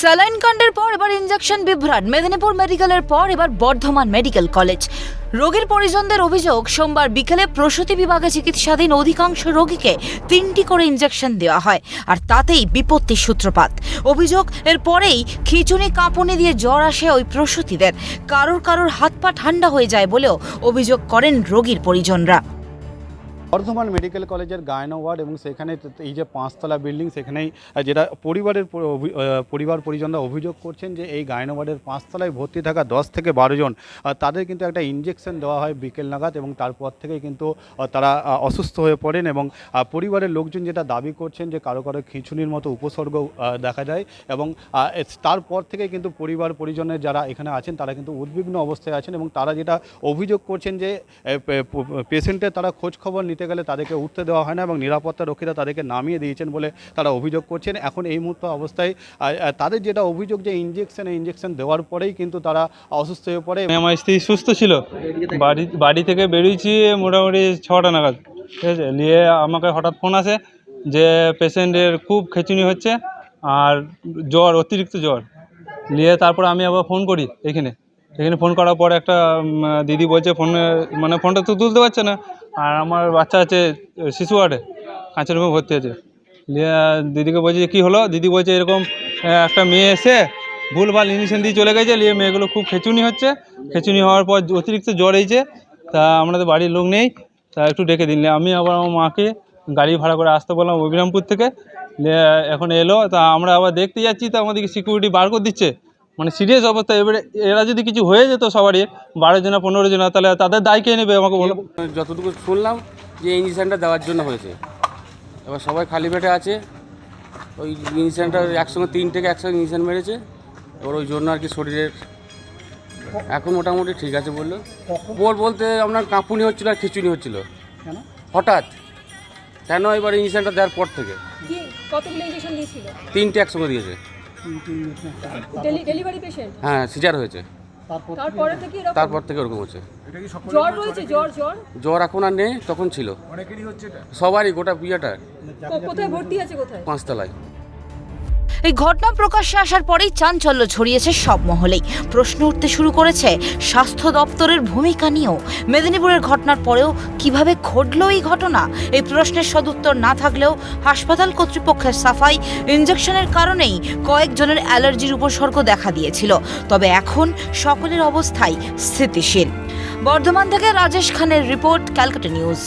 Saline কাণ্ডের পর এবার ইঞ্জেকশন বিভ্রাট। মেদিনীপুর মেডিকেলের পর এবার বর্ধমান মেডিকেল কলেজ। রোগীর পরিজনদের অভিযোগ, সোমবার বিকেলে প্রসূতি বিভাগে চিকিৎসাধীন অধিকাংশ রোগীকে তিনটি করে ইঞ্জেকশন দেওয়া হয়, আর তাতেই বিপত্তির সূত্রপাত। অভিযোগ, এর পরেই খিচুনি কাঁপুনি দিয়ে জ্বর আসে ওই প্রসূতিদের। কারোর কারোর হাত পা ঠান্ডা হয়ে যায় বলেও অভিযোগ করেন রোগীর পরিজনরা। বর্ধমান মেডিকেল কলেজের গায়না ওয়ার্ড এবং সেখানে এই যে পাঁচতলা বিল্ডিং, সেখানেই যেটা পরিবারের পরিবার পরিজনরা অভিযোগ করছেন যে এই গায়না ওয়ার্ডের পাঁচতলায় ভর্তি থাকা দশ থেকে বারো জন তাদের কিন্তু একটা ইঞ্জেকশন দেওয়া হয় বিকেল নাগাদ এবং তারপর থেকেই কিন্তু তারা অসুস্থ হয়ে পড়েন এবং পরিবারের লোকজন যেটা দাবি করছেন যে কারও কারও খিঁচুনির মতো উপসর্গ দেখা যায় এবং তারপর থেকে কিন্তু পরিবার পরিজনের যারা এখানে আছেন তারা কিন্তু উদ্বিগ্ন অবস্থায় আছেন এবং তারা যেটা অভিযোগ করছেন যে পেশেন্টের তারা খোঁজ খবর নিতে গেলে তাদেরকে উঠতে দেওয়া হয় না এবং নিরাপত্তা রক্ষীরা তাদেরকে নামিয়ে দিয়েছেন বলে তারা অভিযোগ করছেন। এখন এই মুহূর্তে অবস্থায় তাদের যেটা অভিযোগ যে ইঞ্জেকশন ইঞ্জেকশন দেওয়ার পরেই কিন্তু তারা অসুস্থ হয়ে পড়ে। আমি আমার স্ত্রী সুস্থ ছিল। বাড়ি বাড়ি থেকে বেরিয়েছি মোটামুটি ছটা নাগাদ। ঠিক আছে? নিয়ে আমাকে হঠাৎ ফোন আসে যে পেশেন্টের খুব খেচুনি হচ্ছে আর জ্বর, অতিরিক্ত জ্বর। নিয়ে তারপর আমি আবার ফোন করি এখানে। এখানে ফোন করার পর একটা দিদি বলছে ফোনে মানে ফোনটা তো তুলতে পারছে না। আর আমার বাচ্চা আছে শিশু ওয়ার্ডে কাঁচের রুমে ভর্তি আছে। দিদিকে বলছি কী হলো? দিদি বলছে, এরকম একটা মেয়ে এসে ভুলভাল ইঞ্জেকশন দিয়ে চলে গেছে নিয়ে মেয়েগুলো খুব খেচুনি হচ্ছে। খেচুনি হওয়ার পর অতিরিক্ত জ্বর হয়েছে। তা আমাদের বাড়ির লোক নেই, তা একটু ডেকে দিন। আমি আবার আমার মাকে গাড়ি ভাড়া করে আসতে বললাম অবিরামপুর থেকে। এখন এলো, তা আমরা আবার দেখতে যাচ্ছি, তা আমাদেরকে সিকিউরিটি বার করে দিচ্ছে। মানে সিরিয়াস অবস্থা। এবারে এরা যদি কিছু হয়ে যেত সবারই বারো জনা পনেরো জনা তাহলে তাদের দায় কে নেবে আমাকে বলো? যতটুকু শুনলাম যে ইঞ্জেকশনটা দেওয়ার জন্য হয়েছে। এবার সবাই খালি পেটে আছে। ওই ইঞ্জেকশনটা একসঙ্গে তিন থেকে একসঙ্গে ইঞ্জেকশন মেরেছে। এবার ওই জন্য আর কি শরীরের এখন মোটামুটি ঠিক আছে বলল। বল বলতে আপনার কাঁপুনি হচ্ছিল আর খিচুনি হচ্ছিল। হঠাৎ। কেন এবার ইঞ্জেকশনটা দেওয়ার পর থেকে? তিনটে একসঙ্গে দিয়েছে। Delivery patient? হ্যাঁ সিজার হয়েছে। তারপরে থেকে? এরকম? তারপর থেকে ওরকম হচ্ছে। জ্বর রয়েছে জ্বর জ্বর? জ্বর এখন আর নেই তখন ছিল। সবারই গোটা বিয়াটা। কোথায় ভর্তি আছে কোথায়? পাঁচতলায়। এই ঘটনা প্রকাশ্যে আসার পরেই চাঞ্চল্য ছড়িয়েছে সব মহলেই। প্রশ্ন উঠতে শুরু করেছে, স্বাস্থ্য দপ্তরের ভূমিকা নিয়েও। মেদিনীপুরের ঘটনার পরেও কীভাবে ঘটলো এই ঘটনা? এই প্রশ্নের সদুত্তর না থাকলেও হাসপাতাল কর্তৃপক্ষের সাফাই ইঞ্জেকশনের কারণেই কয়েকজনের অ্যালার্জির উপসর্গ দেখা দিয়েছিল। তবে এখন সকলের অবস্থাই স্থিতিশীল। বর্ধমান থেকে রাজেশ খানের রিপোর্ট, ক্যালকাটা নিউজ।